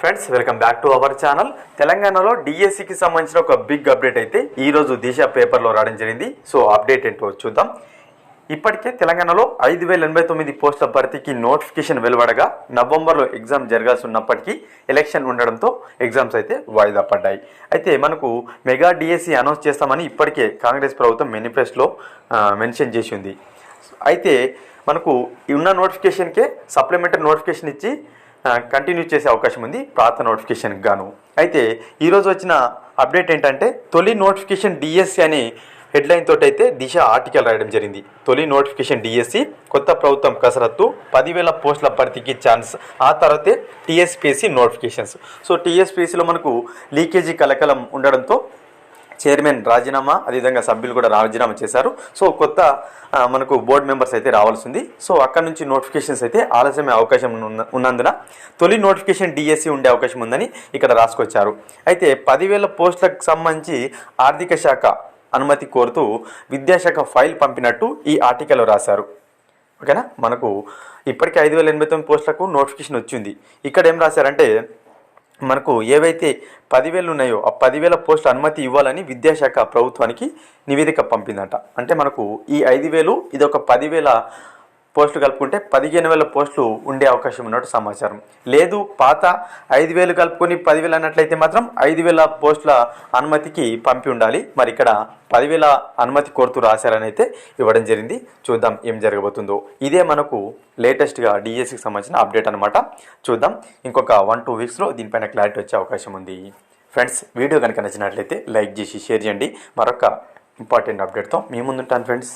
Friends welcome back to our channel తెలంగాణలో డిఎస్సికి సంబంధించిన ఒక బిగ్ అప్డేట్ అయితే ఈరోజు దిశ పేపర్లో రావడం జరిగింది. సో అప్డేట్ ఏంటో చూద్దాం. ఇప్పటికే తెలంగాణలో ఐదు వేల ఎనభై తొమ్మిది పోస్టుల భర్తీకి నోటిఫికేషన్ వెలువడగా నవంబర్లో ఎగ్జామ్ జరగాల్సి ఉన్నప్పటికీ ఎలక్షన్ ఉండడంతో ఎగ్జామ్స్ అయితే వాయిదా పడ్డాయి. అయితే మనకు మెగా డిఎస్సి అనౌన్స్ చేస్తామని ఇప్పటికే కాంగ్రెస్ ప్రభుత్వం మేనిఫెస్టోలో మెన్షన్ చేసి ఉంది. అయితే మనకు ఉన్న నోటిఫికేషన్కే సప్లిమెంటరీ నోటిఫికేషన్ ఇచ్చి కంటిన్యూ చేసే అవకాశం ఉంది. పాత నోటిఫికేషన్కి గాను. అయితే ఈరోజు వచ్చిన అప్డేట్ ఏంటంటే తొలి నోటిఫికేషన్ డిఎస్సి అని హెడ్లైన్ తోటి అయితే దిశ ఆర్టికల్ రాయడం జరిగింది. తొలి నోటిఫికేషన్ డిఎస్సి కొత్త ప్రభుత్వం కసరత్తు పదివేల పోస్టుల భర్తీకి ఛాన్స్ ఆ తర్వాతే టీఎస్పీఎస్సీ నోటిఫికేషన్స్ సో టీఎస్పీఎస్సీలో మనకు లీకేజీ కలకలం ఉండడంతో చైర్మన్ రాజీనామా అదేవిధంగా సభ్యులు కూడా రాజీనామా చేశారు. సో కొత్త మనకు బోర్డు మెంబర్స్ అయితే రావాల్సింది సో అక్కడ నుంచి నోటిఫికేషన్స్ అయితే ఆలస్యమే అవకాశం ఉన్నందున తొలి నోటిఫికేషన్ డిఎస్సి ఉండే అవకాశం ఉందని ఇక్కడ రాసుకొచ్చారు. అయితే పదివేల పోస్టులకు సంబంధించి ఆర్థిక శాఖ అనుమతి కోరుతూ విద్యాశాఖ ఫైల్ పంపినట్టు ఈ ఆర్టికల్లో రాశారు. ఓకేనా? మనకు ఇప్పటికే ఐదు వేల ఎనభై తొమ్మిది పోస్టులకు నోటిఫికేషన్ వచ్చింది. ఇక్కడ ఏం రాశారంటే మనకు ఏవైతే పదివేలు ఉన్నాయో ఆ పదివేల పోస్టుల అనుమతి ఇవ్వాలని విద్యాశాఖ ప్రభుత్వానికి నివేదిక పంపిందట. అంటే మనకు ఈ ఐదు వేలు ఇది ఒక పదివేల పోస్టులు కలుపుకుంటే పదిహేను వేల పోస్టులు ఉండే అవకాశం ఉన్నట్టు సమాచారం. లేదు పాత ఐదు వేలు కలుపుకొని పదివేలు అన్నట్లయితే మాత్రం ఐదు వేల పోస్టుల అనుమతికి పంపి ఉండాలి. మరి ఇక్కడ పదివేల అనుమతి కోరుతూ రాశారని అయితే ఇవ్వడం జరిగింది. చూద్దాం ఏం జరగబోతుందో. ఇదే మనకు లేటెస్ట్గా డిఎస్సికి సంబంధించిన అప్డేట్ అనమాట చూద్దాం. ఇంకొక వన్ టూ వీక్స్లో దీనిపైన క్లారిటీ వచ్చే అవకాశం ఉంది. ఫ్రెండ్స్ వీడియో కనుక నచ్చినట్లయితే లైక్ చేసి షేర్ చేయండి. మరొక ఇంపార్టెంట్ అప్డేట్తో మీ ముందుంటాను ఫ్రెండ్స్.